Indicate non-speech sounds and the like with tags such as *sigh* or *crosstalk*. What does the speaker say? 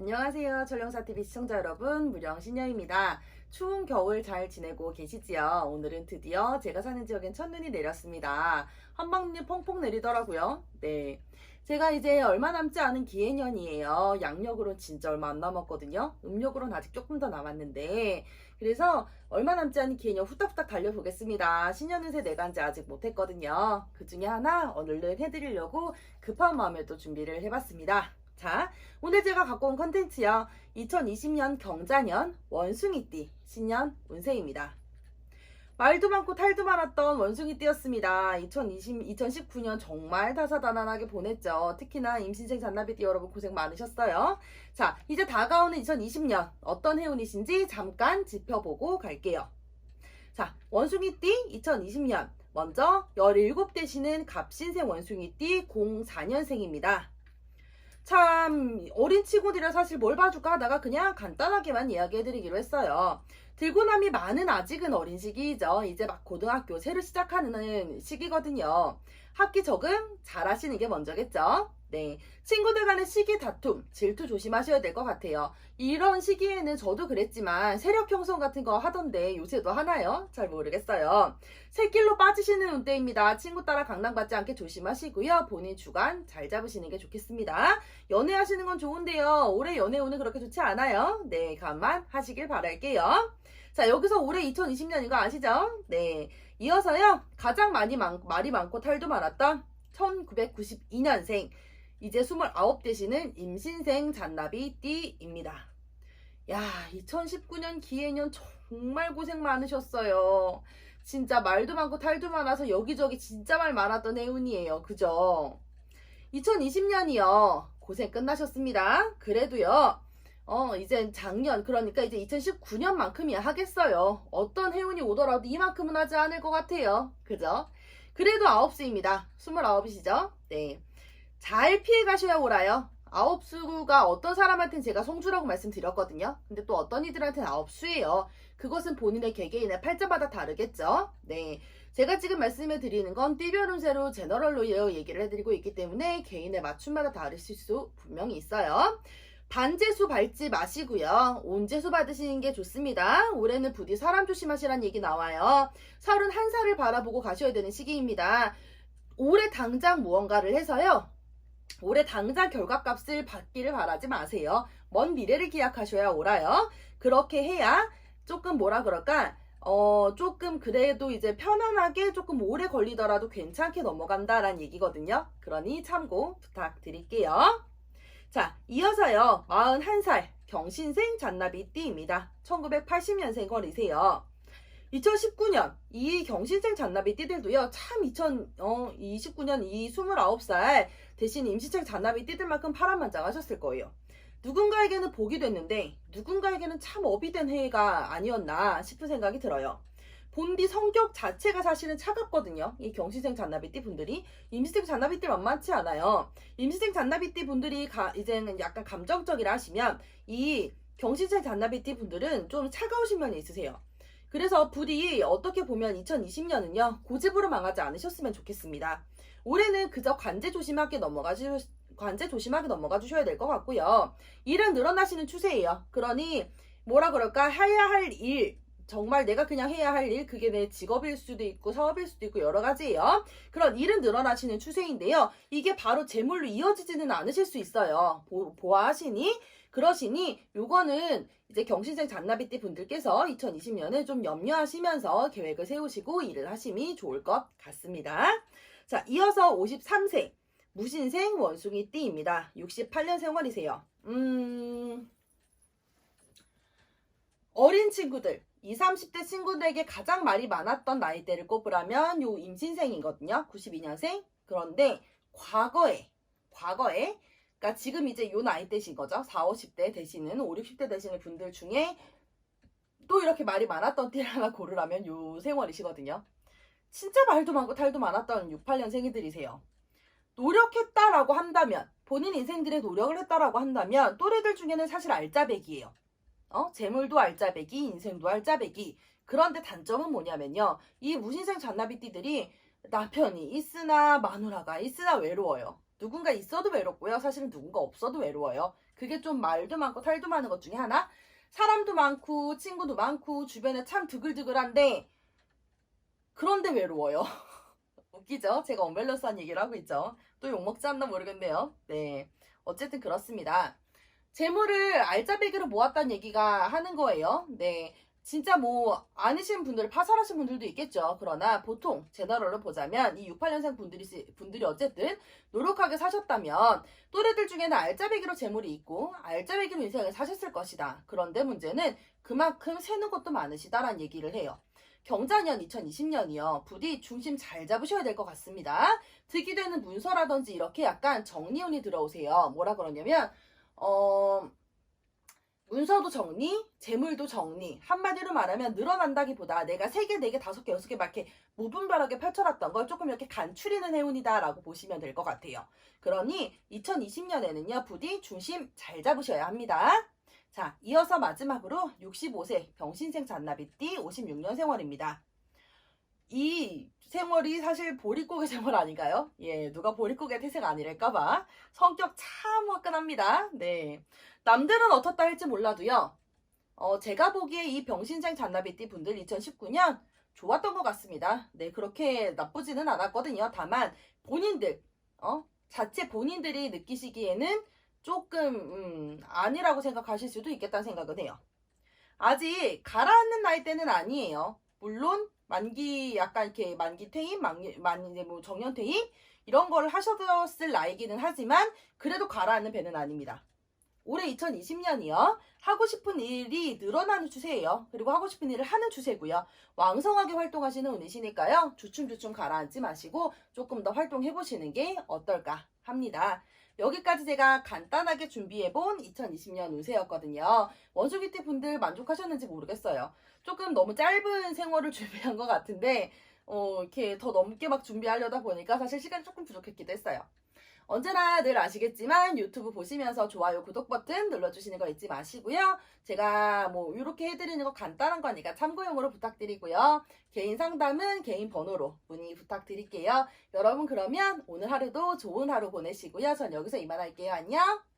안녕하세요. 전령사TV 시청자 여러분, 무령신녀입니다. 추운 겨울 잘 지내고 계시지요? 오늘은 드디어 제가 사는 지역엔 첫눈이 내렸습니다. 한방눈이 펑펑 내리더라고요. 네. 제가 이제 얼마 남지 않은 기해년이에요. 양력으로는 진짜 얼마 안 남았거든요. 음력으로는 아직 조금 더 남았는데. 그래서 얼마 남지 않은 기해년 후딱후딱 달려보겠습니다. 신년 운세 내간지 아직 못했거든요. 그 중에 하나 얼른 해드리려고 급한 마음에 또 준비를 해봤습니다. 자, 오늘 제가 갖고 온 컨텐츠요. 2020년 경자년 원숭이띠 신년 운세입니다. 말도 많고 탈도 많았던 원숭이띠였습니다. 2020, 2019년 정말 다사다난하게 보냈죠. 특히나 임신생 잔나비띠 여러분 고생 많으셨어요. 자, 이제 다가오는 2020년 어떤 해운이신지 잠깐 짚어보고 갈게요. 자, 원숭이띠 2020년 먼저 17대시는 갑신생 원숭이띠 04년생입니다. 참 어린 친구들이라 사실 뭘 봐줄까 하다가 그냥 간단하게만 이야기해드리기로 했어요. 들고 남이 많은 아직은 어린 시기이죠. 이제 막 고등학교 새로 시작하는 시기거든요. 학기 적응 잘 하시는 게 먼저겠죠. 네. 친구들 간의 시기 다툼, 질투 조심하셔야 될 것 같아요. 이런 시기에는 저도 그랬지만 세력 형성 같은 거 하던데 요새도 하나요? 잘 모르겠어요. 새길로 빠지시는 운대입니다. 친구 따라 강남받지 않게 조심하시고요. 본인 주관 잘 잡으시는 게 좋겠습니다. 연애하시는 건 좋은데요. 올해 연애 운은 그렇게 좋지 않아요. 네, 감만 하시길 바랄게요. 자, 여기서 올해 2020년인 거 아시죠? 네. 이어서요. 가장 많이 많, 말이 많고 탈도 많았던 1992년생 이제 29되시는 임신생 잔나비 띠입니다. 야, 2019년 기해년 정말 고생 많으셨어요. 진짜 말도 많고 탈도 많아서 여기저기 진짜 말 많았던 해운이에요. 그죠? 2020년이요. 고생 끝나셨습니다. 그래도요. 어, 이제 작년, 그러니까 이제 2019년만큼이야 하겠어요. 어떤 해운이 오더라도 이만큼은 하지 않을 것 같아요. 그죠? 그래도 9수입니다. 29이시죠? 네. 잘 피해 가셔야 오라요. 아홉 수가 어떤 사람한테는 제가 성주라고 말씀드렸거든요. 근데 또 어떤 이들한테는 아홉 수예요. 그것은 본인의 개개인의 팔자마다 다르겠죠. 네. 제가 지금 말씀해 드리는 건 띠별 운세로 제너럴로 얘기를 해드리고 있기 때문에 개인의 맞춤마다 다르실 수 분명히 있어요. 반재수 밟지 마시고요. 온재수 받으시는 게 좋습니다. 올해는 부디 사람 조심하시라는 얘기 나와요. 31살을 바라보고 가셔야 되는 시기입니다. 올해 당장 무언가를 해서요. 올해 당장 결과값을 받기를 바라지 마세요. 먼 미래를 기약하셔야 오라요. 그렇게 해야 조금 뭐라 그럴까? 어, 조금 그래도 이제 편안하게 조금 오래 걸리더라도 괜찮게 넘어간다라는 얘기거든요. 그러니 참고 부탁드릴게요. 자, 이어서요. 41살 경신생 잔나비 띠입니다. 1980년생 거리세요. 2019년 이 경신생 잔나비 띠들도요 참 2029년 이 29살 대신 임시책 잔나비 띠들만큼 파란만장하셨을 거예요. 누군가에게는 복이 됐는데 누군가에게는 참 업이 된 해가 아니었나 싶은 생각이 들어요. 본디 성격 자체가 사실은 차갑거든요. 이 경시생 잔나비띠 분들이 임시생 잔나비띠 만만치 않아요. 임시생 잔나비띠 분들이 가, 이제는 약간 감정적이라 하시면 이 경시생 잔나비띠 분들은 좀 차가우신 면이 있으세요. 그래서 부디 어떻게 보면 2020년은요 고집으로 망하지 않으셨으면 좋겠습니다. 올해는 그저 관제 조심하게 넘어가 주 관제 조심하게 넘어가 주셔야 될 것 같고요. 일은 늘어나시는 추세예요. 그러니 뭐라 그럴까 해야 할 일. 정말 내가 그냥 해야 할 일, 그게 내 직업일 수도 있고 사업일 수도 있고 여러 가지예요. 그런 일은 늘어나시는 추세인데요. 이게 바로 재물로 이어지지는 않으실 수 있어요. 보, 보아하시니 그러시니 요거는 이제 경신생 잔나비띠 분들께서 2020년에 좀 염려하시면서 계획을 세우시고 일을 하심이 좋을 것 같습니다. 자, 이어서 53세 무신생 원숭이 띠입니다. 68년 생활이세요. 음, 어린 친구들, 20, 30대 친구들에게 가장 말이 많았던 나이대를 꼽으라면 요 임신생이거든요. 92년생. 그런데 과거에, 과거에, 그러니까 지금 이제 요 나이 대신 거죠. 4, 50대 되시는, 5, 60대 되시는 분들 중에 또 이렇게 말이 많았던 띠를 하나 고르라면 요 생활이시거든요. 진짜 말도 많고 탈도 많았던 6, 8년생이들이세요. 노력했다라고 한다면, 본인 인생들의 노력을 했다라고 한다면, 또래들 중에는 사실 알짜배기예요. 어? 재물도 알짜배기, 인생도 알짜배기. 그런데 단점은 뭐냐면요. 이 무신생 잔나비띠들이 남편이 있으나 마누라가 있으나 외로워요. 누군가 있어도 외롭고요. 사실은 누군가 없어도 외로워요. 그게 좀 말도 많고 탈도 많은 것 중에 하나. 사람도 많고 친구도 많고 주변에 참 드글드글한데 그런데 외로워요. *laughs* 웃기죠? 제가 언밸런스한 얘기를 하고 있죠. 또 욕먹지 않나 모르겠네요. 네. 어쨌든 그렇습니다. 재물을 알짜배기로 모았다는 얘기가 하는 거예요. 네. 진짜 뭐 아니신 분들 파산하신 분들도 있겠죠. 그러나 보통 제너럴로 보자면 이 68년생 분들이 분들이 어쨌든 노력하게 사셨다면 또래들 중에는 알짜배기로 재물이 있고 알짜배기로 인생을 사셨을 것이다. 그런데 문제는 그만큼 새는 것도 많으시다라는 얘기를 해요. 경자년 2020년이요. 부디 중심 잘 잡으셔야 될 것 같습니다. 득이 되는 문서라든지 이렇게 약간 정리운이 들어오세요. 뭐라 그러냐면 어 문서도 정리, 재물도 정리. 한마디로 말하면 늘어난다기보다 내가 3개, 4개, 5개, 6개 막 이렇게 무분별하게 펼쳐놨던 걸 조금 이렇게 간추리는 해운이다라고 보시면 될 것 같아요. 그러니 2020년에는요, 부디 중심 잘 잡으셔야 합니다. 자, 이어서 마지막으로 65세 병신생 잔나비띠 56년 생활입니다. 이 생활이 사실 보릿고개 생활 아닌가요? 예, 누가 보릿고개 태생 아니랄까봐. 성격 참 화끈합니다. 네. 남들은 어떻다 할지 몰라도요. 어, 제가 보기에 이 병신생 잔나비띠 분들 2019년 좋았던 것 같습니다. 네, 그렇게 나쁘지는 않았거든요. 다만 본인들, 어, 자체 본인들이 느끼시기에는 조금 음, 아니라고 생각하실 수도 있겠다는 생각은 해요. 아직 가라앉는 나이대는 아니에요. 물론 만기 약간 이렇게 만기 퇴임, 만기 만 이제 뭐 정년 퇴임 이런 거를 하셨을 나이기는 하지만 그래도 가라앉는 배는 아닙니다. 올해 2020년이요. 하고 싶은 일이 늘어나는 추세예요. 그리고 하고 싶은 일을 하는 추세고요. 왕성하게 활동하시는 운이시니까요. 주춤주춤 가라앉지 마시고 조금 더 활동해 보시는 게 어떨까 합니다. 여기까지 제가 간단하게 준비해본 2020년 운세였거든요. 원수기티 분들 만족하셨는지 모르겠어요. 조금 너무 짧은 생활을 *laughs* 준비한 것 같은데, 어, 이렇게 더 넘게 막 준비하려다 보니까 사실 시간이 조금 부족했기도 했어요. 언제나 늘 아시겠지만 유튜브 보시면서 좋아요, 구독 버튼 눌러주시는 거 잊지 마시고요. 제가 뭐 이렇게 해드리는 거 간단한 거니까 참고용으로 부탁드리고요. 개인 상담은 개인 번호로 문의 부탁드릴게요. 여러분 그러면 오늘 하루도 좋은 하루 보내시고요. 전 여기서 이만할게요. 안녕!